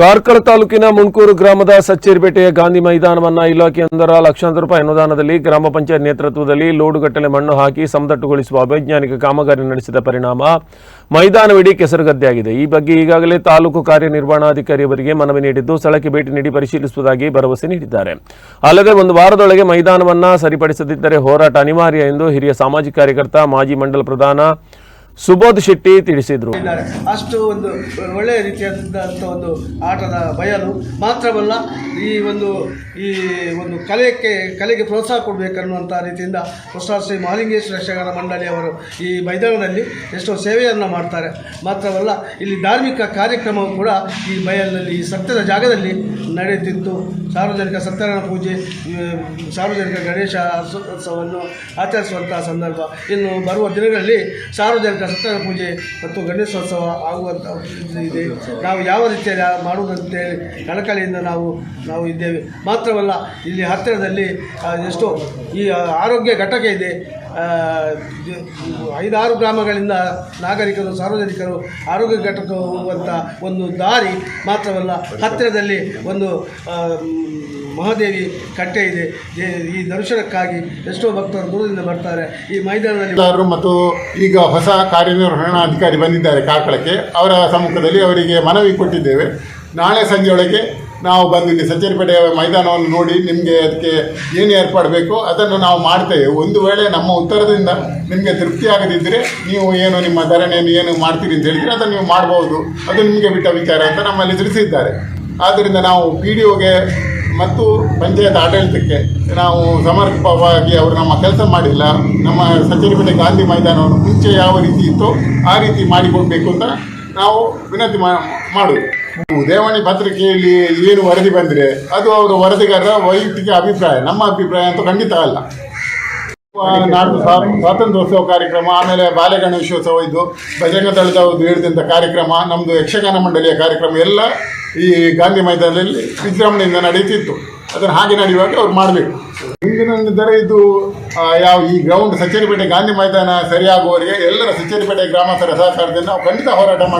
ಕಾರ್ಕಳ ತಾಲೂಕಿನ ಮುಣ್ಕೂರು ಗ್ರಾಮದ ಸಚ್ಚೇರಿಪೇಟೆಯ ಗಾಂಧಿ ಮೈದಾನವನ್ನು ಇಲಾಖೆಯೊಂದರ ಲಕ್ಷಾಂತರ ರೂಪಾಯಿ ಅನುದಾನದಲ್ಲಿ ಗ್ರಾಮ ಪಂಚಾಯತ್ ನೇತೃತ್ವದಲ್ಲಿ ಲೋಡುಗಟ್ಟಲೆ ಮಣ್ಣು ಹಾಕಿ ಸಮದಟ್ಟುಗೊಳಿಸುವ ಅವೈಜ್ಞಾನಿಕ ಕಾಮಗಾರಿ ನಡೆಸಿದ ಪರಿಣಾಮ ಮೈದಾನವಿಡೀ ಕೆಸರುಗದ್ದೆಯಾಗಿದೆ. ಈ ಬಗ್ಗೆ ಈಗಾಗಲೇ ತಾಲೂಕು ಕಾರ್ಯನಿರ್ವಹಣಾಧಿಕಾರಿಯವರಿಗೆ ಮನವಿ ನೀಡಿದ್ದು, ಸ್ಥಳಕ್ಕೆ ಭೇಟಿ ನೀಡಿ ಪರಿಶೀಲಿಸುವುದಾಗಿ ಭರವಸೆ ನೀಡಿದ್ದಾರೆ. ಅಲ್ಲದೆ ಒಂದು ವಾರದೊಳಗೆ ಮೈದಾನವನ್ನ ಸರಿಪಡಿಸದಿದ್ದರೆ ಹೋರಾಟ ಅನಿವಾರ್ಯ ಎಂದು ಹಿರಿಯ ಸಾಮಾಜಿಕ ಕಾರ್ಯಕರ್ತ, ಮಾಜಿ ಮಂಡಲ ಪ್ರಧಾನ ಸುಬೋಧ್ ಶೆಟ್ಟಿ ತಿಳಿಸಿದರು. ಅಷ್ಟು ಒಂದು ಒಳ್ಳೆಯ ರೀತಿಯಾದಂಥ ಒಂದು ಆಟದ ಬಯಲು ಮಾತ್ರವಲ್ಲ, ಈ ಒಂದು ಈ ಒಂದು ಕಲೆಗೆ ಕಲೆಗೆ ಪ್ರೋತ್ಸಾಹ ಕೊಡಬೇಕನ್ನುವಂಥ ರೀತಿಯಿಂದ ಹೊಸ ಶ್ರೀ ಮಹಾಲಿಂಗೇಶ್ವರ ಯಕ್ಷಗಾನ ಮಂಡಳಿಯವರು ಈ ಮೈದಾನದಲ್ಲಿ ಎಷ್ಟೋ ಸೇವೆಯನ್ನು ಮಾಡ್ತಾರೆ. ಮಾತ್ರವಲ್ಲ, ಇಲ್ಲಿ ಧಾರ್ಮಿಕ ಕಾರ್ಯಕ್ರಮವು ಕೂಡ ಈ ಬಯಲಿನಲ್ಲಿ, ಈ ಸತ್ಯದ ಜಾಗದಲ್ಲಿ ನಡೆಯುತ್ತಿತ್ತು. ಸಾರ್ವಜನಿಕ ಸತ್ಯನಾರಾಯಣ ಪೂಜೆ ಸಾರ್ವಜನಿಕ ಗಣೇಶ ಉತ್ಸವವನ್ನು ಆಚರಿಸುವಂಥ ಸಂದರ್ಭ ಇನ್ನು ಬರುವ ದಿನಗಳಲ್ಲಿ ಸಾರ್ವಜನಿಕ ಸತ್ಯನಾರಾಯಣ ಪೂಜೆ ಮತ್ತು ಗಣೇಶೋತ್ಸವ ಆಗುವಂಥ ಇದೆ. ನಾವು ಯಾವ ರೀತಿಯಲ್ಲಿ ಮಾಡುವುದಂತೇಳಿ ಕಳಕಳಿಯಿಂದ ನಾವು ನಾವು ಇದ್ದೇವೆ. ಮಾತ್ರವಲ್ಲ, ಇಲ್ಲಿ ಹತ್ತಿರದಲ್ಲಿ ಎಷ್ಟು ಈ ಆರೋಗ್ಯ ಘಟಕ ಇದು. ಐದಾರು ಗ್ರಾಮಗಳಿಂದ ನಾಗರಿಕರು, ಸಾರ್ವಜನಿಕರು ಆರೋಗ್ಯ ಘಟಕ ಹೋಗುವಂಥ ಒಂದು ದಾರಿ ಮಾತ್ರವಲ್ಲ, ಹತ್ತಿರದಲ್ಲಿ ಒಂದು ಮಹಾದೇವಿ ಕಟ್ಟೆ ಇದೆ. ಈ ದರ್ಶನಕ್ಕಾಗಿ ಎಷ್ಟೋ ಭಕ್ತರು ದೂರದಿಂದ ಬರ್ತಾರೆ. ಈ ಮೈದಾನದಲ್ಲಿ ಮತ್ತು ಈಗ ಹೊಸ ಕಾರ್ಯನಿರ್ವಹಣಾಧಿಕಾರಿ ಬಂದಿದ್ದಾರೆ ಕಾರ್ಕಳಕ್ಕೆ. ಅವರ ಸಮ್ಮುಖದಲ್ಲಿ ಅವರಿಗೆ ಮನವಿ ಕೊಟ್ಟಿದ್ದೇವೆ. ನಾಳೆ ಸಂಜೆಯೊಳಗೆ ನಾವು ಬಂದಿದ್ದೀವಿ ಸಚ್ಚೇರಿಪೇಟೆಯ ಮೈದಾನವನ್ನು ನೋಡಿ ನಿಮಗೆ ಅದಕ್ಕೆ ಏನು ಏರ್ಪಾಡು ಬೇಕೋ ಅದನ್ನು ನಾವು ಮಾಡ್ತೇವೆ. ಒಂದು ವೇಳೆ ನಮ್ಮ ಉತ್ತರದಿಂದ ನಿಮಗೆ ತೃಪ್ತಿ ಆಗದಿದ್ದರೆ ನೀವು ಏನು ನಿಮ್ಮ ಧರಣಿಯನ್ನು ಏನು ಮಾಡ್ತೀರಿ ಅಂತ ಹೇಳಿದರೆ ಅದನ್ನು ನೀವು ಮಾಡ್ಬೋದು. ಅದು ನಿಮಗೆ ಬಿಟ್ಟ ವಿಚಾರ ಅಂತ ನಮ್ಮಲ್ಲಿ ತಿಳಿಸಿದ್ದಾರೆ. ಆದ್ದರಿಂದ ನಾವು ಪಿ ಡಿ ಒಗೆ ಮತ್ತು ಪಂಚಾಯತ್ ಆಡಳಿತಕ್ಕೆ ನಾವು ಸಮರ್ಪಕವಾಗಿ ಅವರು ನಮ್ಮ ಕೆಲಸ ಮಾಡಿಲ್ಲ. ನಮ್ಮ ಸಚೇರಿಪೇಟೆ ಗಾಂಧಿ ಮೈದಾನವನ್ನು ಮುಂಚೆ ಯಾವ ರೀತಿ ಇತ್ತೋ ಆ ರೀತಿ ಮಾಡಿಕೊಡಬೇಕು ಅಂತ ನಾವು ವಿನಂತಿ ಮಾ ದೇವಾಣಿ ಪತ್ರಿಕೆಯಲ್ಲಿ ಏನು ವರದಿ ಬಂದರೆ ಅದು ಅವರ ವರದಿಗಾರರ ವೈಯಕ್ತಿಕ ಅಭಿಪ್ರಾಯ, ನಮ್ಮ ಅಭಿಪ್ರಾಯ ಅಂತೂ ಖಂಡಿತ ಅಲ್ಲ. ಸ್ವಾ- ಸ್ವಾತಂತ್ರ್ಯೋತ್ಸವ ಕಾರ್ಯಕ್ರಮ, ಆಮೇಲೆ ಬಾಲ್ಯ ಗಣೇಶೋತ್ಸವ ಇದು ಭಜಂಗ ದಳದವ್ರದ್ದು ಹೇಳಿದಂಥ ಕಾರ್ಯಕ್ರಮ ನಮ್ಮದು ಯಕ್ಷಗಾನ ಮಂಡಳಿಯ ಕಾರ್ಯಕ್ರಮ ಎಲ್ಲ ಈ ಗಾಂಧಿ ಮೈದಾನದಲ್ಲಿ ವಿಜೃಂಭಣೆಯಿಂದ ನಡೀತಿತ್ತು ಅದನ್ನು ಹಾಗೆ ನಡೆಯುವಾಗ ಅವ್ರು ಮಾಡಬೇಕು. ಹಿಂದಿನ ದರ ಇದು ಯಾವ ಈ ಗ್ರೌಂಡ್ ಸಚ್ಚೇರಿಪೇಟೆ ಗಾಂಧಿ ಮೈದಾನ ಸರಿಯಾಗುವವರಿಗೆ ಎಲ್ಲರ ಸಚ್ಚೇರಿಪೇಟೆ ಗ್ರಾಮಸ್ಥರ ಸಹಕಾರದಿಂದ ಖಂಡಿತ ಹೋರಾಟ ಮಾಡ್ತೀವಿ